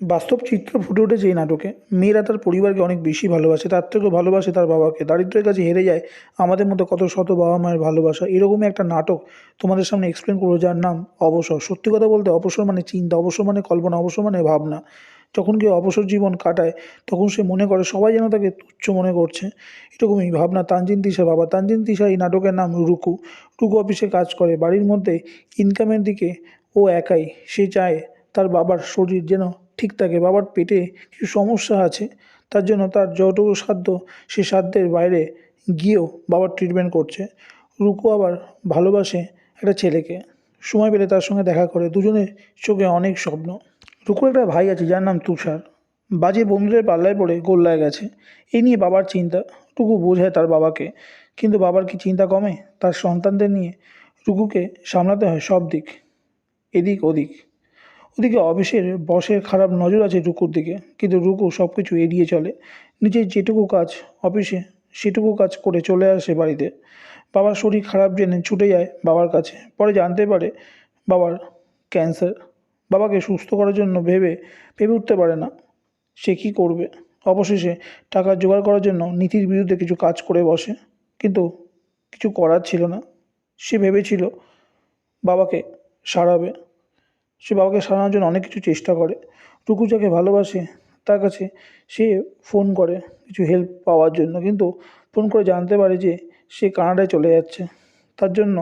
বাস্তব চিত্র ফুটে উঠেছে এই নাটকে। মেয়েরা তার পরিবারকে অনেক বেশি ভালোবাসে, তার থেকেও ভালোবাসে তার বাবাকে। দারিদ্র্যের কাছে হেরে যায়, আমাদের মতো কত শত বাবা মায়ের ভালোবাসা। এরকমই একটা নাটক তোমাদের সামনে এক্সপ্লেন করব যার নাম অবসর। সত্যি কথা বলতে অবসর মানে চিন্তা, অবসর মানে কল্পনা, অবসর মানে ভাবনা। যখন কেউ অবসর জীবন কাটায়, তখন সে মনে করে সবাই যেন তাকে তুচ্ছ মনে করছে। এরকমই ভাবনা তানজিন তিশা বাবা। তানজিন তিশা এই নাটকের নাম রুকু। রুকু অফিসে কাজ করে। বাড়ির মধ্যে ইনকামের দিকে ও একাই। সে চায় তার বাবার শরীর যেন ঠিক থাকে বাবার পেটে কিছু সমস্যা আছে, তার জন্য তার যতটুকু সাধ্য সে সাধ্যের বাইরে গিয়েও বাবার ট্রিটমেন্ট করছে। রুকু আবার ভালোবাসে একটা ছেলেকে। সময় পেলে তার সঙ্গে দেখা করে। দুজনের চোখে অনেক স্বপ্ন। রুকুর একটা ভাই আছে, যার নাম তুষার। বাজে বন্ধুদের পাল্লায় পড়ে গোল্লায় গেছে। এই নিয়ে বাবার চিন্তা। টুকু বোঝায় তার বাবাকে। কিন্তু বাবার কি চিন্তা কমে? তার সন্তানদের নিয়ে রুকুকে সামলাতে হয় সব দিক। এদিক ওদিক। ওদিকে অফিসের বসের খারাপ নজর আছে রুকুর দিকে, কিন্তু রুকু সব কিছু এড়িয়ে চলে। নিজের যেটুকু কাজ অফিসে, সেটুকু কাজ করে চলে আসে বাড়িতে। বাবার শরীর খারাপ জেনে ছুটে যায় বাবার কাছে। পরে জানতে পারে বাবার ক্যান্সার। বাবাকে সুস্থ করার জন্য ভেবে ভেবে উঠতে পারে না। সে কী করবে? অবশেষে টাকা জোগাড় করার জন্য নীতির বিরুদ্ধে কিছু কাজ করে বসে, কিন্তু কিছু করার ছিল না। সে ভেবেছিল বাবাকে সারাবে। সে বাবাকে সারানোর জন্য অনেক কিছু চেষ্টা করে। টুকু যাকে ভালোবাসে, তার কাছে সে ফোন করে কিছু হেল্প পাওয়ার জন্য। কিন্তু ফোন করে জানতে পারে যে সে কানাডায় চলে যাচ্ছে। তার জন্য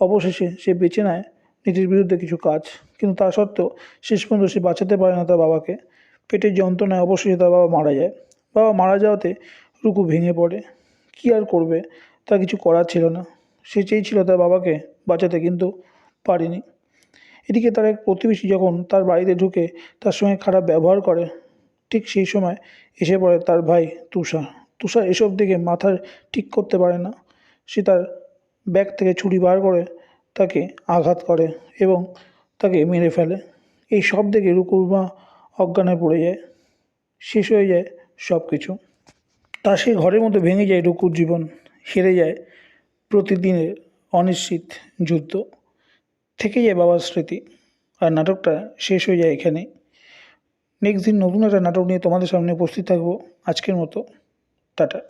অবশেষে সে বেছে নেয় নীতির বিরুদ্ধে কিছু কাজ। কিন্তু তা সত্ত্বেও শেষ পর্যন্ত সে বাঁচাতে পারে না তার বাবাকে। পেটের যন্ত্রণায় অবশেষে তার বাবা মারা যায়। বাবা মারা যাওয়াতে রুকু ভেঙে পড়ে। কী আর করবে? তা কিছু করার ছিল না। সে চেয়েছিল তার বাবাকে বাঁচাতে কিন্তু পারেনি। এদিকে তার এক প্রতিবেশী যখন তার বাড়িতে ঢুকে তার সঙ্গে খারাপ ব্যবহার করে, ঠিক সেই সময় এসে পড়ে তার ভাই তুষার তুষার এসব দেখে মাথা ঠিক করতে পারে না। সে তার ব্যাগ থেকে ছুরি বার করে তাকে আঘাত করে এবং তাকে মেরে ফেলে। এই সব দেখে রুকুর মা অজ্ঞানে পড়ে যায়। শেষ হয়ে যায় সব কিছু তা সে ঘরের মধ্যে ভেঙে যায় রুকুর জীবন। হেরে যায় প্রতিদিনের অনিশ্চিত যুদ্ধ। থেকে যায় বাবার স্মৃতি আর নাটকটা শেষ হয়ে যায় এখানে। নেক্সট দিন নতুন একটা নাটক নিয়ে তোমাদের সামনে উপস্থিত থাকব। আজকের মতো। টাটা।